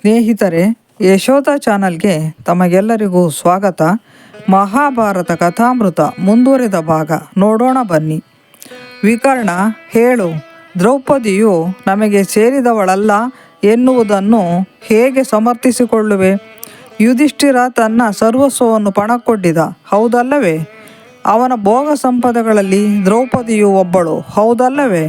ಸ್ನೇಹಿತರೆ, ಯಶೋಧ ಚಾನಲ್ಗೆ ತಮಗೆಲ್ಲರಿಗೂ ಸ್ವಾಗತ. ಮಹಾಭಾರತ ಕಥಾಮೃತ ಮುಂದುವರೆದ ಭಾಗ. ನೋಡೋಣ ಬನ್ನಿ. ವಿಕರ್ಣ ಹೇಳು, ದ್ರೌಪದಿಯು ನಮಗೆ ಸೇರಿದವಳಲ್ಲ ಎನ್ನುವುದನ್ನು ಹೇಗೆ ಸಮರ್ಥಿಸಿಕೊಳ್ಳುವೆ? ಯುಧಿಷ್ಠಿರ ತನ್ನ ಸರ್ವಸ್ವವನ್ನು ಪಣಕ್ಕೊಡ್ಡಿದ. ಹೌದಲ್ಲವೇ? ಅವನ ಭೋಗ ಸಂಪದಗಳಲ್ಲಿ ದ್ರೌಪದಿಯು ಒಬ್ಬಳು. ಹೌದಲ್ಲವೇ?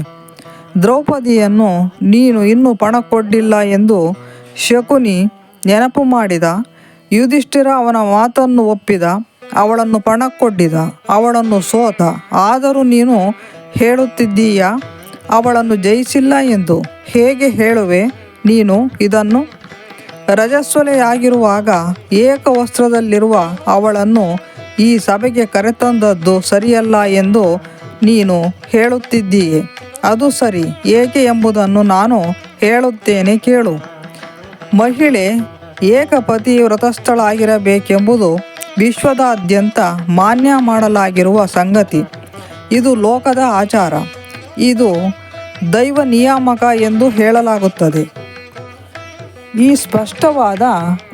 ದ್ರೌಪದಿಯನ್ನು ನೀನು ಇನ್ನೂ ಪಣಕ್ಕೊಡ್ಡಿಲ್ಲ ಎಂದು ಶಕುನಿ ನೆನಪು ಮಾಡಿದ. ಯುಧಿಷ್ಠಿರ ಅವನ ಮಾತನ್ನು ಒಪ್ಪಿದ. ಅವಳನ್ನು ಪಣಕ್ಕೊಡ್ಡಿದ. ಅವಳನ್ನು ಸೋತ. ಆದರೂ ನೀನು ಹೇಳುತ್ತಿದ್ದೀಯಾ? ಅವಳನ್ನು ಜಯಿಸಿಲ್ಲ ಎಂದು. ಹೇಗೆ ಹೇಳುವೆ? ನೀನು ಇದನ್ನು ರಜಸ್ವಲೆಯಾಗಿರುವಾಗ ಏಕವಸ್ತ್ರದಲ್ಲಿರುವ ಅವಳನ್ನು ಈ ಸಭೆಗೆ ಕರೆತಂದದ್ದು ಸರಿಯಲ್ಲ ಎಂದು ನೀನು ಹೇಳುತ್ತಿದ್ದೀಯೆ. ಅದು ಸರಿ. ಏಕೆ ಎಂಬುದನ್ನು ನಾನು ಹೇಳುತ್ತೇನೆ ಕೇಳು. ಮಹಿಳೆ ಏಕಪತಿ ವ್ರತಸ್ಥಳಾಗಿರಬೇಕೆಂಬುದು ವಿಶ್ವದಾದ್ಯಂತ ಮಾನ್ಯ ಮಾಡಲಾಗಿರುವ ಸಂಗತಿ. ಇದು ಲೋಕದ ಆಚಾರ. ಇದು ದೈವ ನಿಯಾಮಕ ಎಂದು ಹೇಳಲಾಗುತ್ತದೆ. ಈ ಸ್ಪಷ್ಟವಾದ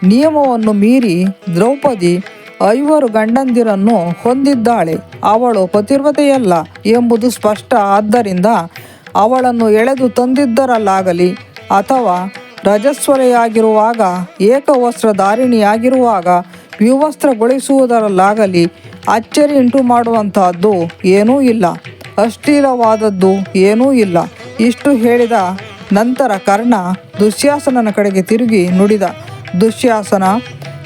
ನಿಯಮವನ್ನು ಮೀರಿ ದ್ರೌಪದಿ ಐವರು ಗಂಡಂದಿರನ್ನು ಹೊಂದಿದ್ದಾಳೆ. ಅವಳು ಪತಿರ್ವತೆಯಲ್ಲ ಎಂಬುದು ಸ್ಪಷ್ಟ. ಆದ್ದರಿಂದ ಅವಳನ್ನು ಎಳೆದು ತಂದಿದ್ದರಲ್ಲಾಗಲಿ ಅಥವಾ ರಜಸ್ವಲೆಯಾಗಿರುವಾಗ ಏಕವಸ್ತ್ರಧಾರಿಣಿಯಾಗಿರುವಾಗ ವಿವಸ್ತ್ರಗೊಳಿಸುವುದರಲ್ಲಾಗಲಿ ಅಚ್ಚರಿ ಉಂಟು ಮಾಡುವಂತಹದ್ದು ಏನೂ ಇಲ್ಲ. ಅಶ್ಲೀಲವಾದದ್ದು ಏನೂ ಇಲ್ಲ. ಇಷ್ಟು ಹೇಳಿದ ನಂತರ ಕರ್ಣ ದುಶ್ಯಾಸನನ ಕಡೆಗೆ ತಿರುಗಿ ನುಡಿದ, ದುಶ್ಯಾಸನ,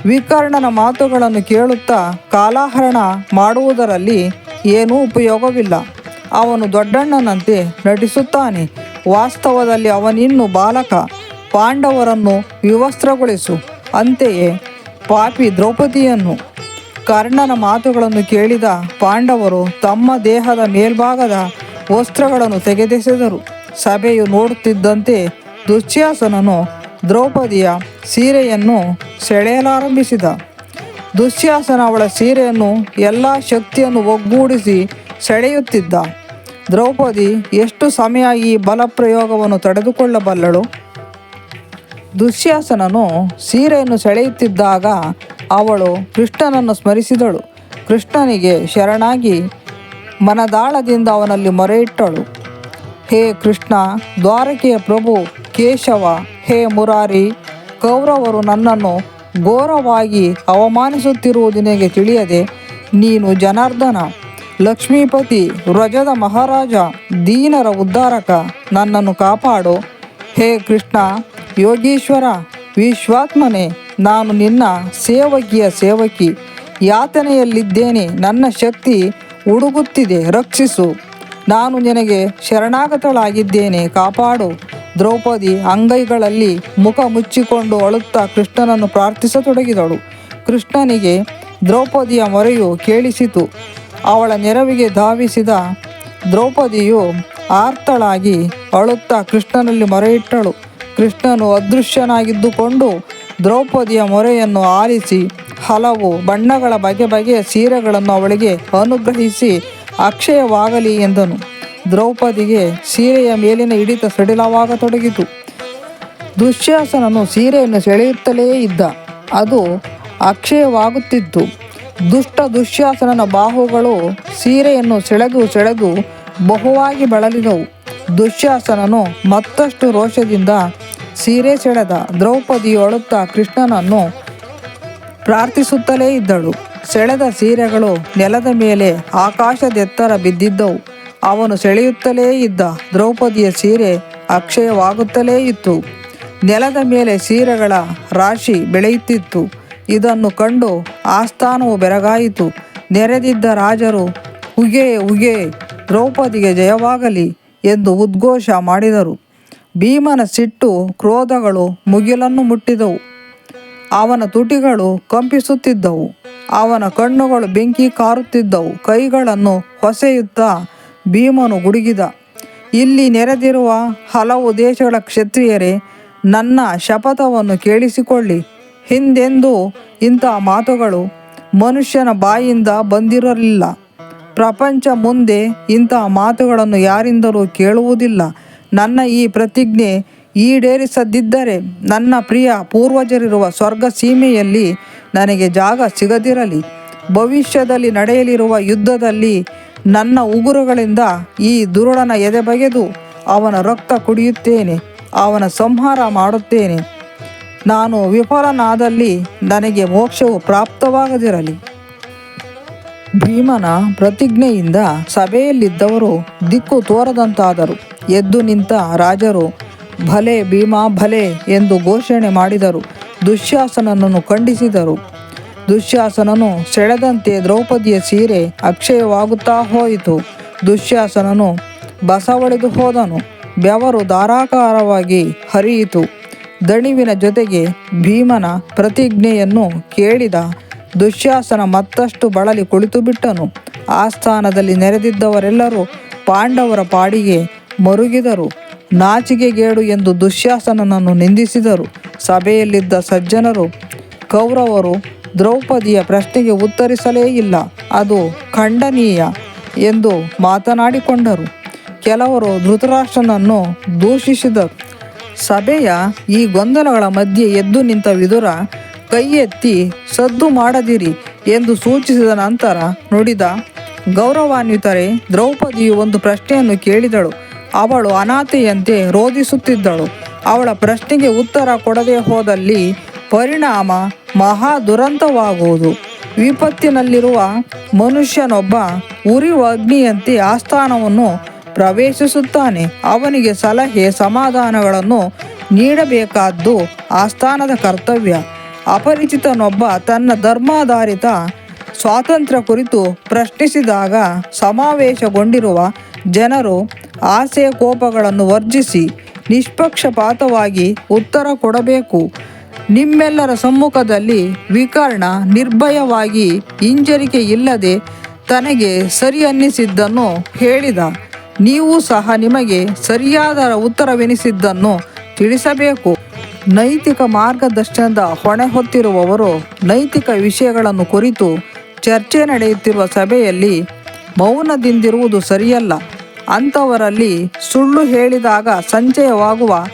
ವಿಕರ್ಣನ ಮಾತುಗಳನ್ನು ಕೇಳುತ್ತಾ ಕಾಲಹರಣ ಮಾಡುವುದರಲ್ಲಿ ಏನೂ ಉಪಯೋಗವಿಲ್ಲ. ಅವನು ದೊಡ್ಡಣ್ಣನಂತೆ ನಟಿಸುತ್ತಾನೆ. ವಾಸ್ತವದಲ್ಲಿ ಅವನಿನ್ನು ಬಾಲಕ. ಪಾಂಡವರನ್ನು ವಿವಸ್ತ್ರಗೊಳಿಸು. ಅಂತೆಯೇ ಪಾಪಿ ದ್ರೌಪದಿಯನ್ನು ಕರ್ಣನ ಮಾತುಗಳನ್ನು ಕೇಳಿದ ಪಾಂಡವರು ತಮ್ಮ ದೇಹದ ಮೇಲ್ಭಾಗದ ವಸ್ತ್ರಗಳನ್ನು ತೆಗೆದೆಸೆದರು. ಸಭೆಯು ನೋಡುತ್ತಿದ್ದಂತೆ ದುಶ್ಯಾಸನನು ದ್ರೌಪದಿಯ ಸೀರೆಯನ್ನು ಸೆಳೆಯಲಾರಂಭಿಸಿದ. ದುಶ್ಯಾಸನ ಅವಳ ಸೀರೆಯನ್ನು ಎಲ್ಲ ಶಕ್ತಿಯನ್ನು ಒಗ್ಗೂಡಿಸಿ ಸೆಳೆಯುತ್ತಿದ್ದ. ದ್ರೌಪದಿ ಎಷ್ಟು ಸಮಯ ಈ ಬಲಪ್ರಯೋಗವನ್ನು ತಡೆದುಕೊಳ್ಳಬಲ್ಲಳು? ದುಶ್ಯಾಸನನು ಸೀರೆಯನ್ನು ಸೆಳೆಯುತ್ತಿದ್ದಾಗ ಅವಳು ಕೃಷ್ಣನನ್ನು ಸ್ಮರಿಸಿದಳು. ಕೃಷ್ಣನಿಗೆ ಶರಣಾಗಿ ಮನದಾಳದಿಂದ ಅವನಲ್ಲಿ ಮೊರೆಯಿಟ್ಟಳು. ಹೇ ಕೃಷ್ಣ, ದ್ವಾರಕೆಯ ಪ್ರಭು ಕೇಶವ, ಹೇ ಮುರಾರಿ, ಕೌರವರು ನನ್ನನ್ನು ಘೋರವಾಗಿ ಅವಮಾನಿಸುತ್ತಿರುವುದು ನಿನಗೆ ತಿಳಿಯದೆ ನೀನು ಜನಾರ್ದನ, ಲಕ್ಷ್ಮೀಪತಿ ವ್ರಜದ ಮಹಾರಾಜ, ದೀನರ ಉದ್ಧಾರಕ ನನ್ನನ್ನು ಕಾಪಾಡು. ಹೇ ಕೃಷ್ಣ ಯೋಗೀಶ್ವರ, ವಿಶ್ವಾತ್ಮನೇ, ನಾನು ನಿನ್ನ ಸೇವಕಿಯ ಸೇವಕಿ. ಯಾತನೆಯಲ್ಲಿದ್ದೇನೆ, ನನ್ನ ಶಕ್ತಿ ಉಡುಗುತ್ತಿದೆ, ರಕ್ಷಿಸು. ನಾನು ನಿನಗೆ ಶರಣಾಗತಳಾಗಿದ್ದೇನೆ, ಕಾಪಾಡು. ದ್ರೌಪದಿ ಅಂಗೈಗಳಲ್ಲಿ ಮುಖ ಮುಚ್ಚಿಕೊಂಡು ಅಳುತ್ತಾ ಕೃಷ್ಣನನ್ನು ಪ್ರಾರ್ಥಿಸತೊಡಗಿದಳು. ಕೃಷ್ಣನಿಗೆ ದ್ರೌಪದಿಯ ಮೊರೆಯು ಕೇಳಿಸಿತು. ಅವಳ ನೆರವಿಗೆ ಧಾವಿಸಿದ ದ್ರೌಪದಿಯು ಆರ್ತಳಾಗಿ ಅಳುತ್ತಾ ಕೃಷ್ಣನಲ್ಲಿ ಮೊರೆಯಿಟ್ಟಳು. ಕೃಷ್ಣನು ಅದೃಶ್ಯನಾಗಿದ್ದುಕೊಂಡು ದ್ರೌಪದಿಯ ಮೊರೆಯನ್ನು ಆಲಿಸಿ ಹಲವು ಬಣ್ಣಗಳ ಬಗೆ ಬಗೆಯ ಸೀರೆಗಳನ್ನು ಅವಳಿಗೆ ಅನುಗ್ರಹಿಸಿ ಅಕ್ಷಯವಾಗಲಿ ಎಂದನು. ದ್ರೌಪದಿಗೆ ಸೀರೆಯ ಮೇಲಿನ ಹಿಡಿತ ಸಡಿಲವಾಗತೊಡಗಿತು. ದುಶ್ಯಾಸನನು ಸೀರೆಯನ್ನು ಸೆಳೆಯುತ್ತಲೇ ಇದ್ದ. ಅದು ಅಕ್ಷಯವಾಗುತ್ತಿತ್ತು. ದುಷ್ಟ ದುಶ್ಯಾಸನನ ಬಾಹುಗಳು ಸೀರೆಯನ್ನು ಸೆಳೆದು ಸೆಳೆದು ಬಹುವಾಗಿ ಬಳಲಿದವು. ದುಶ್ಯಾಸನನು ಮತ್ತಷ್ಟು ರೋಷದಿಂದ ಸೀರೆ ಸೆಳೆದ ದ್ರೌಪದಿ ಅಳುತ್ತಾ ಕೃಷ್ಣನನ್ನು ಪ್ರಾರ್ಥಿಸುತ್ತಲೇ ಇದ್ದಳು. ಸೆಳೆದ ಸೀರೆಗಳು ನೆಲದ ಮೇಲೆ ಆಕಾಶದೆತ್ತರ ಬಿದ್ದಿದ್ದವು. ಅವನು ಸೆಳೆಯುತ್ತಲೇ ಇದ್ದ ದ್ರೌಪದಿಯ ಸೀರೆ ಅಕ್ಷಯವಾಗುತ್ತಲೇ ಇತ್ತು. ನೆಲದ ಮೇಲೆ ಸೀರೆಗಳ ರಾಶಿ ಬೆಳೆಯುತ್ತಿತ್ತು. ಇದನ್ನು ಕಂಡು ಆಸ್ಥಾನವು ಬೆರಗಾಯಿತು. ನೆರೆದಿದ್ದ ರಾಜರು ಉಗೆ ಉಗೆ ದ್ರೌಪದಿಗೆ ಜಯವಾಗಲಿ ಎಂದು ಉದ್ಘೋಷ ಮಾಡಿದರು. ಭೀಮನ ಸಿಟ್ಟು ಕ್ರೋಧಗಳು ಮುಗಿಲನ್ನು ಮುಟ್ಟಿದವು. ಅವನ ತುಟಿಗಳು ಕಂಪಿಸುತ್ತಿದ್ದವು. ಅವನ ಕಣ್ಣುಗಳು ಬೆಂಕಿ ಕಾರುತ್ತಿದ್ದವು. ಕೈಗಳನ್ನು ಹೊಸೆಯುತ್ತಾ ಭೀಮನು ಗುಡುಗಿದ. ಇಲ್ಲಿ ನೆರೆದಿರುವ ಹಲವು ದೇಶಗಳ ಕ್ಷತ್ರಿಯರೇ, ನನ್ನ ಶಪಥವನ್ನು ಕೇಳಿಸಿಕೊಳ್ಳಿ. ಹಿಂದೆಂದೂ ಇಂತಹ ಮಾತುಗಳು ಮನುಷ್ಯನ ಬಾಯಿಂದ ಬಂದಿರಲಿಲ್ಲ. ಪ್ರಪಂಚ ಮುಂದೆ ಇಂತಹ ಮಾತುಗಳನ್ನು ಯಾರಿಂದಲೂ ಕೇಳುವುದಿಲ್ಲ. ನನ್ನ ಈ ಪ್ರತಿಜ್ಞೆ ಈಡೇರಿಸದಿದ್ದರೆ ನನ್ನ ಪ್ರಿಯ ಪೂರ್ವಜರಿರುವ ಸ್ವರ್ಗ ಸೀಮೆಯಲ್ಲಿ ನನಗೆ ಜಾಗ ಸಿಗದಿರಲಿ. ಭವಿಷ್ಯದಲ್ಲಿ ನಡೆಯಲಿರುವ ಯುದ್ಧದಲ್ಲಿ ನನ್ನ ಉಗುರುಗಳಿಂದ ಈ ದುರುಡನ ಎದೆ ಬಗೆದು ಅವನ ರಕ್ತ ಕುಡಿಯುತ್ತೇನೆ, ಅವನ ಸಂಹಾರ ಮಾಡುತ್ತೇನೆ. ನಾನು ವಿಫಲನಾದಲ್ಲಿ ನನಗೆ ಮೋಕ್ಷವು ಪ್ರಾಪ್ತವಾಗದಿರಲಿ. ಭೀಮನ ಪ್ರತಿಜ್ಞೆಯಿಂದ ಸಭೆಯಲ್ಲಿದ್ದವರು ದಿಕ್ಕು ತೋರದಂತಾದರು. ಎದ್ದು ನಿಂತ ರಾಜರು, ಭಲೆ ಭೀಮಾ, ಭಲೆ ಎಂದು ಘೋಷಣೆ ಮಾಡಿದರು. ದುಶ್ಯಾಸನನನ್ನು ಖಂಡಿಸಿದರು. ದುಶ್ಯಾಸನನು ಸೆಳೆದಂತೆ ದ್ರೌಪದಿಯ ಸೀರೆ ಅಕ್ಷಯವಾಗುತ್ತಾ ಹೋಯಿತು. ದುಶ್ಯಾಸನನು ಬಸವಳಿದು ಹೋದನು. ಬೆವರು ಧಾರಾಕಾರವಾಗಿ ಹರಿಯಿತು. ದಣಿವಿನ ಜೊತೆಗೆ ಭೀಮನ ಪ್ರತಿಜ್ಞೆಯನ್ನು ಕೇಳಿದ ದುಶ್ಯಾಸನ ಮತ್ತಷ್ಟು ಬಳಲಿ ಕುಳಿತುಬಿಟ್ಟನು. ಆಸ್ಥಾನದಲ್ಲಿ ನೆರೆದಿದ್ದವರೆಲ್ಲರೂ ಪಾಂಡವರ ಪಾಡಿಗೆ ಮರುಗಿದರು. ನಾಚಿಕೆಗೇಡು ಎಂದು ದುಶ್ಯಾಸನನನ್ನು ನಿಂದಿಸಿದರು. ಸಭೆಯಲ್ಲಿದ್ದ ಸಜ್ಜನರು, ಕೌರವರು ದ್ರೌಪದಿಯ ಪ್ರಶ್ನೆಗೆ ಉತ್ತರಿಸಲೇ ಇಲ್ಲ. ಅದು ಖಂಡನೀಯ ಎಂದು ಮಾತನಾಡಿಕೊಂಡರು. ಕೆಲವರು ಧೃತರಾಷ್ಟ್ರನನ್ನು ದೂಷಿಸಿದರು. ಸಭೆಯ ಈ ಗೊಂದಲಗಳ ಮಧ್ಯೆ ಎದ್ದು ನಿಂತ ವಿದುರ ಕೈ ಎತ್ತಿ ಸದ್ದು ಮಾಡದಿರಿ ಎಂದು ಸೂಚಿಸಿದ ನಂತರ ನುಡಿದ ಗೌರವಾನ್ವಿತರೆ, ದ್ರೌಪದಿಯು ಒಂದು ಪ್ರಶ್ನೆಯನ್ನು ಕೇಳಿದಳು. ಅವಳು ಅನಾಥೆಯಂತೆ ರೋಧಿಸುತ್ತಿದ್ದಳು. ಅವಳ ಪ್ರಶ್ನೆಗೆ ಉತ್ತರ ಕೊಡದೆ ಹೋದಲ್ಲಿ ಪರಿಣಾಮ ಮಹಾ ದುರಂತವಾಗುವುದು ವಿಪತ್ತಿನಲ್ಲಿರುವ ಮನುಷ್ಯನೊಬ್ಬ ಉರಿವ ಅಗ್ನಿಯಂತೆ ಆಸ್ಥಾನವನ್ನು ಪ್ರವೇಶಿಸುತ್ತಾನೆ. ಅವನಿಗೆ ಸಲಹೆ, ಸಮಾಧಾನಗಳನ್ನು ನೀಡಬೇಕಾದ್ದು ಆಸ್ಥಾನದ ಕರ್ತವ್ಯ. ಅಪರಿಚಿತನೊಬ್ಬ ತನ್ನ ಧರ್ಮಾಧಾರಿತ ಸ್ವಾತಂತ್ರ್ಯ ಕುರಿತು ಪ್ರಶ್ನಿಸಿದಾಗ ಸಮಾವೇಶಗೊಂಡಿರುವ ಜನರು ಆಸೆ ಕೋಪಗಳನ್ನು ವರ್ಜಿಸಿ ನಿಷ್ಪಕ್ಷಪಾತವಾಗಿ ಉತ್ತರ ಕೊಡಬೇಕು. ನಿಮ್ಮೆಲ್ಲರ ಸಮ್ಮುಖದಲ್ಲಿ ವಿಕರ್ಣ ನಿರ್ಭಯವಾಗಿ ಹಿಂಜರಿಕೆ ಇಲ್ಲದೆ ತನಗೆ ಸರಿ ಅನ್ನಿಸಿದ್ದನ್ನು ಹೇಳಿದ. ನೀವು ಸಹ ನಿಮಗೆ ಸರಿಯಾದ ಉತ್ತರವೆನಿಸಿದ್ದನ್ನು ತಿಳಿಸಬೇಕು. ನೈತಿಕ ಮಾರ್ಗದರ್ಶನದ ಹೊಣೆ ಹೊತ್ತಿರುವವರು ನೈತಿಕ ವಿಷಯಗಳನ್ನು ಕುರಿತು ಚರ್ಚೆ ನಡೆಯುತ್ತಿರುವ ಸಭೆಯಲ್ಲಿ ಮೌನದಿಂದಿರುವುದು ಸರಿಯಲ್ಲ. ಅಂಥವರಲ್ಲಿ ಸುಳ್ಳು ಹೇಳಿದಾಗ ಸಂಚಯವಾಗುವ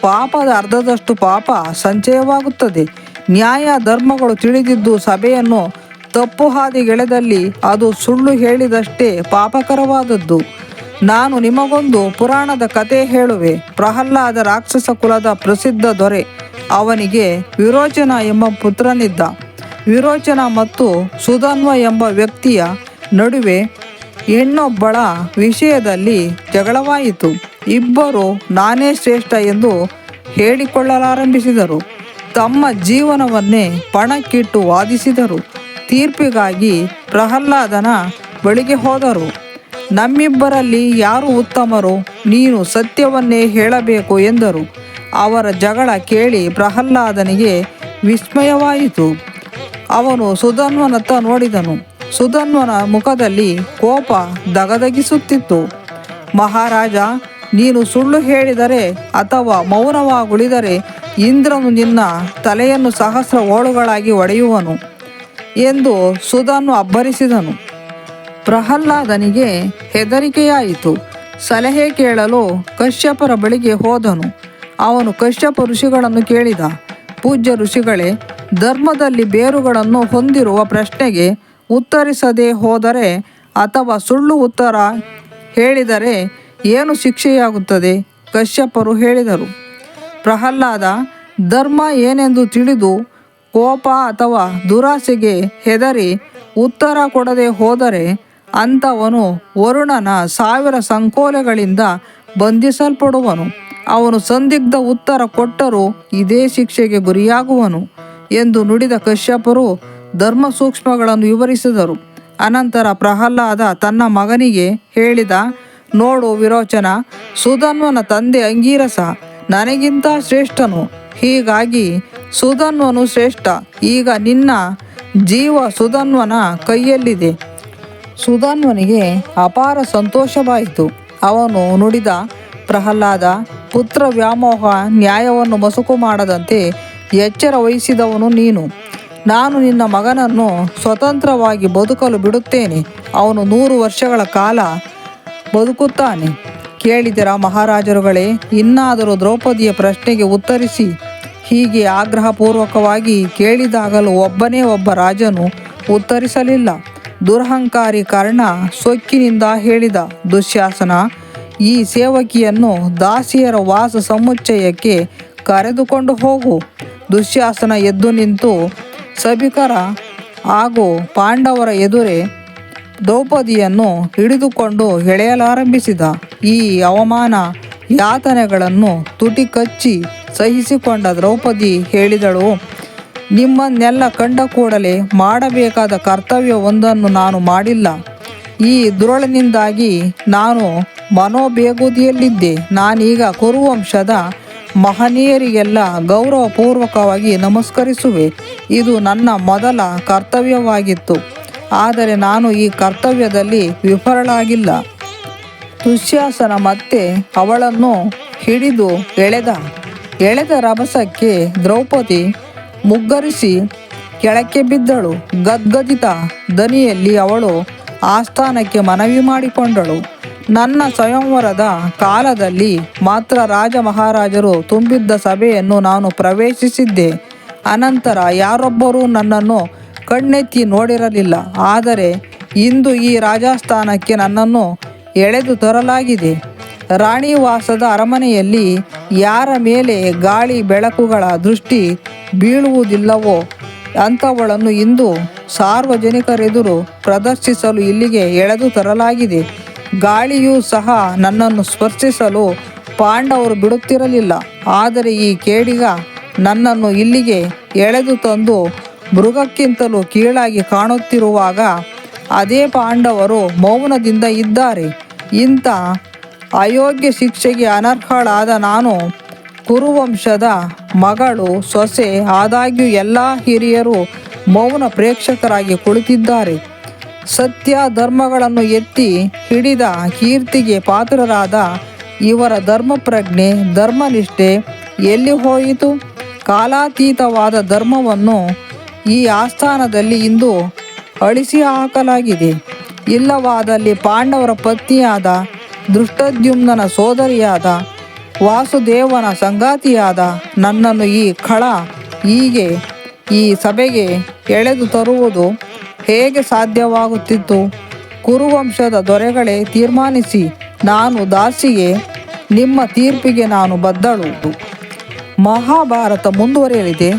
ಪಾಪದ ಅರ್ಧದಷ್ಟು ಪಾಪ ಸಂಚಯವಾಗುತ್ತದೆ. ನ್ಯಾಯ ಧರ್ಮಗಳು ತಿಳಿದಿದ್ದು ಸಭೆಯನ್ನು ತಪ್ಪು ಹಾದಿಗೆಳೆದಲ್ಲಿ ಅದು ಸುಳ್ಳು ಹೇಳಿದಷ್ಟೇ ಪಾಪಕರವಾದದ್ದು. ನಾನು ನಿಮಗೊಂದು ಪುರಾಣದ ಕತೆ ಹೇಳುವೆ. ಪ್ರಹ್ಲಾದ ರಾಕ್ಷಸ ಕುಲದ ಪ್ರಸಿದ್ಧ ದೊರೆ ಅವನಿಗೆ ವಿರೋಚನ ಎಂಬ ಪುತ್ರನಿದ್ದ. ವಿರೋಚನ ಮತ್ತು ಸುಧನ್ವ ಎಂಬ ವ್ಯಕ್ತಿಯ ನಡುವೆ ಹೆಣ್ಣೊಬ್ಬಳ ವಿಷಯದಲ್ಲಿ ಜಗಳವಾಯಿತು. ಇಬ್ಬರು ನಾನೇ ಶ್ರೇಷ್ಠ ಎಂದು ಹೇಳಿಕೊಳ್ಳಲಾರಂಭಿಸಿದರು. ತಮ್ಮ ಜೀವನವನ್ನೇ ಪಣಕ್ಕಿಟ್ಟು ವಾದಿಸಿದರು. ತೀರ್ಪಿಗಾಗಿ ಪ್ರಹ್ಲಾದನ ಬಳಿಗೆ ಹೋದರು. ನಮ್ಮಿಬ್ಬರಲ್ಲಿ ಯಾರು ಉತ್ತಮರು ನೀನು ಸತ್ಯವನ್ನೇ ಹೇಳಬೇಕು ಎಂದರು. ಅವರ ಜಗಳ ಕೇಳಿ ಪ್ರಹ್ಲಾದನಿಗೆ ವಿಸ್ಮಯವಾಯಿತು. ಅವನು ಸುಧನ್ವನತ್ತ ನೋಡಿದನು. ಸುಧನ್ವನ ಮುಖದಲ್ಲಿ ಕೋಪ ದಗದಗಿಸುತ್ತಿತ್ತು. ಮಹಾರಾಜ, ನೀನು ಸುಳ್ಳು ಹೇಳಿದರೆ ಅಥವಾ ಮೌನವಾಗುಳಿದರೆ ಇಂದ್ರನು ನಿನ್ನ ತಲೆಯನ್ನು ಸಹಸ್ರ ಓಳುಗಳಾಗಿ ಒಡೆಯುವನು ಎಂದು ಸುಧನ್ವ ಅಬ್ಬರಿಸಿದನು. ಪ್ರಹ್ಲಾದನಿಗೆ ಹೆದರಿಕೆಯಾಯಿತು. ಸಲಹೆ ಕೇಳಲು ಕಶ್ಯಪರ ಬಳಿಗೆ ಹೋದನು. ಅವನು ಕಶ್ಯಪ ಋಷಿಗಳನ್ನು ಕೇಳಿದ. ಪೂಜ್ಯ ಋಷಿಗಳೇ, ಧರ್ಮದಲ್ಲಿ ಬೇರುಗಳನ್ನು ಹೊಂದಿರುವ ಪ್ರಶ್ನೆಗೆ ಉತ್ತರಿಸದೆ ಹೋದರೆ ಅಥವಾ ಸುಳ್ಳು ಉತ್ತರ ಹೇಳಿದರೆ ಏನು ಶಿಕ್ಷೆಯಾಗುತ್ತದೆ? ಕಶ್ಯಪರು ಹೇಳಿದರು. ಪ್ರಹ್ಲಾದ, ಧರ್ಮ ಏನೆಂದು ತಿಳಿದು ಕೋಪ ಅಥವಾ ದುರಾಸೆಗೆ ಹೆದರಿ ಉತ್ತರ ಕೊಡದೆ ಹೋದರೆ ಅಂಥವನು ವರುಣನ ಸಾವಿರ ಸಂಕೋಲೆಗಳಿಂದ ಬಂಧಿಸಲ್ಪಡುವನು. ಅವನು ಸಂದಿಗ್ಧ ಉತ್ತರ ಕೊಟ್ಟರೂ ಇದೇ ಶಿಕ್ಷೆಗೆ ಗುರಿಯಾಗುವನು ಎಂದು ನುಡಿದ ಕಶ್ಯಪರು ಧರ್ಮ ಸೂಕ್ಷ್ಮಗಳನ್ನು ವಿವರಿಸಿದರು. ಅನಂತರ ಪ್ರಹ್ಲಾದ ತನ್ನ ಮಗನಿಗೆ ಹೇಳಿದ, ನೋಡು ವಿರೋಚನ, ಸುಧನ್ವನ ತಂದೆ ಅಂಗೀರಸ, ನನಗಿಂತ ಶ್ರೇಷ್ಠನು. ಹೀಗಾಗಿ ಸುಧನ್ವನು ಶ್ರೇಷ್ಠ. ಈಗ ನಿನ್ನ ಜೀವ ಸುಧನ್ವನ ಕೈಯಲ್ಲಿದೆ. ಸುಧನ್ವನಿಗೆ ಅಪಾರ ಸಂತೋಷವಾಯಿತು. ಅವನು ನುಡಿದ, ಪ್ರಹ್ಲಾದ ಪುತ್ರ ವ್ಯಾಮೋಹ ನ್ಯಾಯವನ್ನು ಮಸುಕು ಮಾಡದಂತೆ ಎಚ್ಚರ ವಹಿಸಿದವನು ನೀನು. ನಾನು ನಿನ್ನ ಮಗನನ್ನು ಸ್ವತಂತ್ರವಾಗಿ ಬದುಕಲು ಬಿಡುತ್ತೇನೆ. ಅವನು ನೂರು ವರ್ಷಗಳ ಕಾಲ ಬದುಕುತ್ತಾನೆ. ಕೇಳಿದಿರ ಮಹಾರಾಜರುಗಳೇ, ಇನ್ನಾದರೂ ದ್ರೌಪದಿಯ ಪ್ರಶ್ನೆಗೆ ಉತ್ತರಿಸಿ. ಹೀಗೆ ಆಗ್ರಹಪೂರ್ವಕವಾಗಿ ಕೇಳಿದಾಗಲೂ ಒಬ್ಬನೇ ಒಬ್ಬ ರಾಜನು ಉತ್ತರಿಸಲಿಲ್ಲ. ದುರಹಂಕಾರಿ ಕರ್ಣ ಸೊಕ್ಕಿನಿಂದ ಹೇಳಿದ, ದುಶ್ಯಾಸನ, ಈ ಸೇವಕಿಯನ್ನು ದಾಸಿಯರ ವಾಸ ಸಮುಚ್ಚಯಕ್ಕೆ ಕರೆದುಕೊಂಡು ಹೋಗು. ದುಶ್ಯಾಸನ ಎದ್ದು ನಿಂತು ಸಭಿಕರ ಹಾಗೂ ಪಾಂಡವರ ಎದುರೇ ದ್ರೌಪದಿಯನ್ನು ಹಿಡಿದುಕೊಂಡು ಎಳೆಯಲಾರಂಭಿಸಿದ ಈ ಅವಮಾನ ಯಾತನೆಗಳನ್ನು ತುಟಿ ಕಚ್ಚಿ ಸಹಿಸಿಕೊಂಡ ದ್ರೌಪದಿ ಹೇಳಿದಳು, ನಿಮ್ಮನ್ನೆಲ್ಲ ಕಂಡ ಕೂಡಲೇ ಮಾಡಬೇಕಾದ ಕರ್ತವ್ಯವೊಂದನ್ನು ನಾನು ಮಾಡಿಲ್ಲ. ಈ ದುರುಳಿನಿಂದಾಗಿ ನಾನು ಮನೋಬೇಗುದಿಯಲ್ಲಿದ್ದೆ. ನಾನೀಗ ಕುರುವಂಶದ ಮಹನೀಯರಿಗೆಲ್ಲ ಗೌರವಪೂರ್ವಕವಾಗಿ ನಮಸ್ಕರಿಸುವೆ. ಇದು ನನ್ನ ಮೊದಲ ಕರ್ತವ್ಯವಾಗಿತ್ತು. ಆದರೆ ನಾನು ಈ ಕರ್ತವ್ಯದಲ್ಲಿ ವಿಫಲಳಾಗಿಲ್ಲ. ದುಶ್ಯಾಸನ ಮತ್ತೆ ಅವಳನ್ನು ಹಿಡಿದು ಎಳೆದ ಎಳೆದ ರಭಸಕ್ಕೆ ದ್ರೌಪದಿ ಮುಗ್ಗರಿಸಿ ಕೆಳಕ್ಕೆ ಬಿದ್ದಳು. ಗದ್ಗದಿತ ದನಿಯಲ್ಲಿ ಅವಳು ಆಸ್ಥಾನಕ್ಕೆ ಮನವಿ ಮಾಡಿಕೊಂಡಳು. ನನ್ನ ಸ್ವಯಂವರದ ಕಾಲದಲ್ಲಿ ಮಾತ್ರ ರಾಜ ಮಹಾರಾಜರು ತುಂಬಿದ್ದ ಸಭೆಯನ್ನು ನಾನು ಪ್ರವೇಶಿಸಿದ್ದೆ. ಅನಂತರ ಯಾರೊಬ್ಬರೂ ನನ್ನನ್ನು ಕಣ್ಣೆತ್ತಿ ನೋಡಿರಲಿಲ್ಲ. ಆದರೆ ಇಂದು ಈ ರಾಜಸ್ಥಾನಕ್ಕೆ ನನ್ನನ್ನು ಎಳೆದು ತರಲಾಗಿದೆ. ರಾಣಿವಾಸದ ಅರಮನೆಯಲ್ಲಿ ಯಾರ ಮೇಲೆ ಗಾಳಿ ಬೆಳಕುಗಳ ದೃಷ್ಟಿ ಬೀಳುವುದಿಲ್ಲವೋ ಅಂಥವಳನ್ನು ಇಂದು ಸಾರ್ವಜನಿಕರೆದುರು ಪ್ರದರ್ಶಿಸಲು ಇಲ್ಲಿಗೆ ಎಳೆದು ತರಲಾಗಿದೆ. ಗಾಳಿಯೂ ಸಹ ನನ್ನನ್ನು ಸ್ಪರ್ಶಿಸಲು ಪಾಂಡವರು ಬಿಡುತ್ತಿರಲಿಲ್ಲ. ಆದರೆ ಈ ಕೇಡಿಗ ನನ್ನನ್ನು ಇಲ್ಲಿಗೆ ಎಳೆದು ತಂದು ಮೃಗಕ್ಕಿಂತಲೂ ಕೀಳಾಗಿ ಕಾಣುತ್ತಿರುವಾಗ ಅದೇ ಪಾಂಡವರು ಮೌನದಿಂದ ಇದ್ದಾರೆ. ಇಂಥ ಅಯೋಗ್ಯ ಶಿಕ್ಷೆಗೆ ಅನರ್ಹಳಾದ ನಾನು, ಕುರುವಂಶದ ಮಗಳು, ಸೊಸೆ ಆದಾಗ್ಯೂ ಎಲ್ಲ ಹಿರಿಯರು ಮೌನ ಪ್ರೇಕ್ಷಕರಾಗಿ ಕುಳಿತಿದ್ದಾರೆ. ಸತ್ಯ ಧರ್ಮಗಳನ್ನು ಎತ್ತಿ ಹಿಡಿದ ಕೀರ್ತಿಗೆ ಪಾತ್ರರಾದ ಇವರ ಧರ್ಮಪ್ರಜ್ಞೆ, ಧರ್ಮನಿಷ್ಠೆ ಎಲ್ಲಿ ಹೋಯಿತು? ಕಾಲಾತೀತವಾದ ಧರ್ಮವನ್ನು ಈ ಆಸ್ಥಾನದಲ್ಲಿ ಇಂದು ಅಳಿಸಿ ಹಾಕಲಾಗಿದೆ ಇಲ್ಲವಾದಲ್ಲಿ ಪಾಂಡವರ ಪತ್ನಿಯಾದ ದೃಷ್ಟದ್ಯುಮ್ನ ಸೋದರಿಯಾದ ವಾಸುದೇವನ ಸಂಗಾತಿಯಾದ ನನ್ನನ್ನು ಈ ಖಳ ಹೀಗೆ ಈ ಸಭೆಗೆ ಎಳೆದು ತರುವುದು ಹೇಗೆ ಸಾಧ್ಯವಾಗುತ್ತಿತ್ತು? ಕುರುವಂಶದ ದೊರೆಗಳೇ ತೀರ್ಮಾನಿಸಿ, ನಾನು ದಾಸಿಗೆ ನಿಮ್ಮ ತೀರ್ಪಿಗೆ ನಾನು ಬದ್ಧಳು. ಮಹಾಭಾರತ ಮುಂದುವರಿಯಲಿದೆ.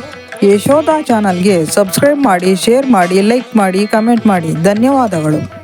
ಯಶೋಧ ಚಾನಲ್ಗೆ ಸಬ್ಸ್ಕ್ರೈಬ್ ಮಾಡಿ ಶೇರ್ ಮಾಡಿ ಲೈಕ್ ಮಾಡಿ ಕಮೆಂಟ್ ಮಾಡಿ. ಧನ್ಯವಾದಗಳು.